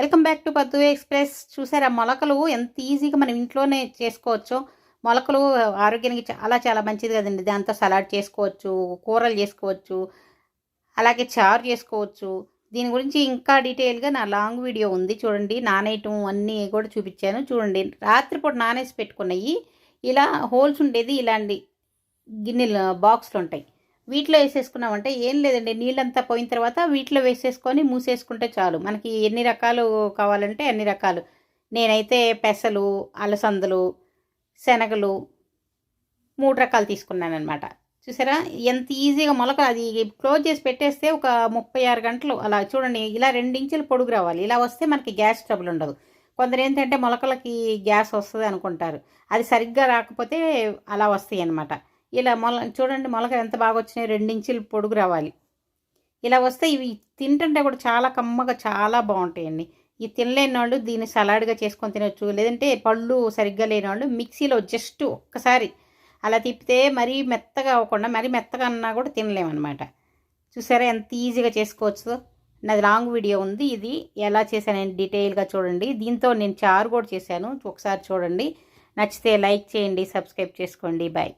Welcome back to Paddu express చూసారా మొలకలు ఎంత ఈజీగా మనం ఇంట్లోనే చేసుకోవచ్చో. మొలకలు ఆరోగ్యానికి చాలా చాలా మంచిది కదండి. దాంతో సలాడ్ చేసుకోవచ్చు కూరలు చేసుకోవచ్చు అలాగే చారు చేసుకోవచ్చు. దీని గురించి ఇంకా డీటెయిల్గా నా లాంగ్ వీడియో ఉంది. చూడండి నానేయటం అన్నీ కూడా చూపించాను. చూడండి రాత్రిపూట నానేసి పెట్టుకున్నాయి. ఇలా హోల్స్ ఉండేది ఇలాంటి గిన్నెలు బాక్స్లు ఉంటాయి. వీటిలో వేసేసుకున్నామంటే ఏం లేదండి. నీళ్ళంతా పోయిన తర్వాత వీటిలో వేసేసుకొని మూసేసుకుంటే చాలు. మనకి ఎన్ని రకాలు కావాలంటే అన్ని రకాలు. నేనైతే పెసలు అలసందలు శనగలు మూడు రకాలు తీసుకున్నాను అనమాట చూసారా? ఎంత ఈజీగా మొలక అది క్లోజ్ చేసి పెట్టేస్తే ఒక ముప్పై ఆరు గంటలు అలా చూడండి. ఇలా రెండించులు పొడుగు రావాలి. ఇలా వస్తే మనకి గ్యాస్ ట్రబుల్ ఉండదు. కొందరు ఏంటంటే మొలకలకి గ్యాస్ వస్తుంది అనుకుంటారు. అది సరిగ్గా రాకపోతే అలా వస్తాయి అనమాట ఇలా మొల చూడండి మొలక ఎంత బాగా వచ్చినాయి రెండించులు పొడుగు రావాలి. ఇలా వస్తే ఇవి తింటుంటే కూడా చాలా కమ్మగా చాలా బాగుంటాయండి. ఈ తినలేని వాళ్ళు దీన్ని సలాడ్గా చేసుకొని తినొచ్చు. లేదంటే పళ్ళు సరిగ్గా లేని వాళ్ళు మిక్సీలో జస్ట్ ఒక్కసారి అలా తిప్పితే మరీ మెత్తగా అవ్వకుండా మరీ మెత్తగా అన్నా కూడా తినలేమన్నమాట. చూసారా ఎంత ఈజీగా చేసుకోవచ్చు. నాది లాంగ్ వీడియో ఉంది. ఇది ఎలా చేశాను డీటెయిల్గా చూడండి. దీంతో నేను చారు కూడా చేశాను. ఒకసారి చూడండి. నచ్చితే లైక్ చేయండి సబ్స్క్రైబ్ చేసుకోండి. బాయ్.